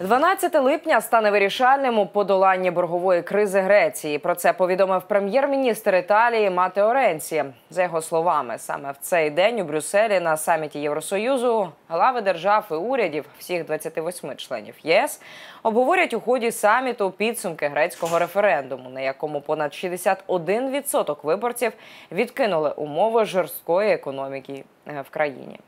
12 липня стане вирішальним у подоланні боргової кризи Греції. Про це повідомив прем'єр-міністр Італії Матео Ренці. За його словами, саме в цей день у Брюсселі на саміті Євросоюзу глави держав і урядів всіх 28 членів ЄС обговорять у ході саміту підсумки грецького референдуму, на якому понад 61% виборців відкинули умови жорсткої економіки е, в країні.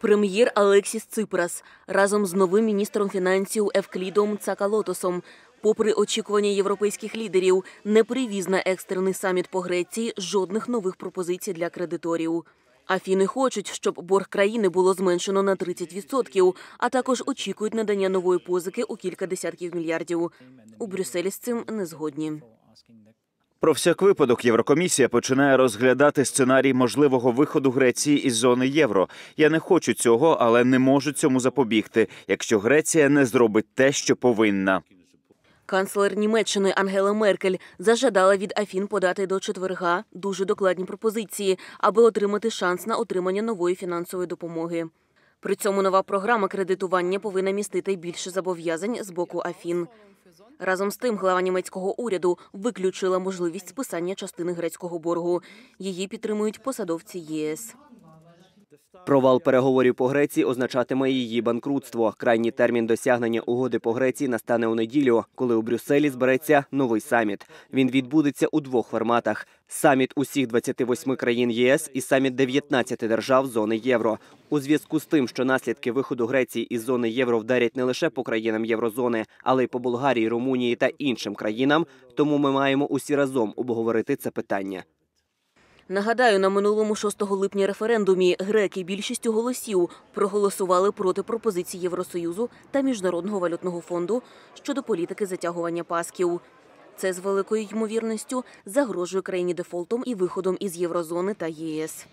Прем'єр Алексіс Ципрас разом з новим міністром фінансів Евклідом Цакалотосом, попри очікування європейських лідерів, не привіз на екстрений саміт по Греції жодних нових пропозицій для кредиторів. Афіни хочуть, щоб борг країни було зменшено на 30%, а також очікують надання нової позики у кілька десятків мільярдів. У Брюсселі з цим не згодні. Про всяк випадок Єврокомісія починає розглядати сценарій можливого виходу Греції із зони євро. Я не хочу цього, але не можу цьому запобігти, якщо Греція не зробить те, що повинна. Канцлер Німеччини Ангела Меркель зажадала від Афін подати до четверга дуже докладні пропозиції, аби отримати шанс на отримання нової фінансової допомоги. При цьому нова програма кредитування повинна містити більше зобов'язань з боку Афін. Разом з тим, глава німецького уряду виключила можливість списання частини грецького боргу. Її підтримують посадовці ЄС. Провал переговорів по Греції означатиме її банкрутство. Крайній термін досягнення угоди по Греції настане у неділю, коли у Брюсселі збереться новий саміт. Він відбудеться у двох форматах: саміт усіх 28 країн ЄС і саміт 19 держав зони євро. У зв'язку з тим, що наслідки виходу Греції із зони євро вдарять не лише по країнам єврозони, але й по Болгарії, Румунії та іншим країнам. Тому ми маємо усі разом обговорити це питання. Нагадаю, на минулому 6 липня референдумі греки більшістю голосів проголосували проти пропозицій Євросоюзу та Міжнародного валютного фонду щодо політики затягування пасків. Це з великою ймовірністю загрожує країні дефолтом і виходом із єврозони та ЄС.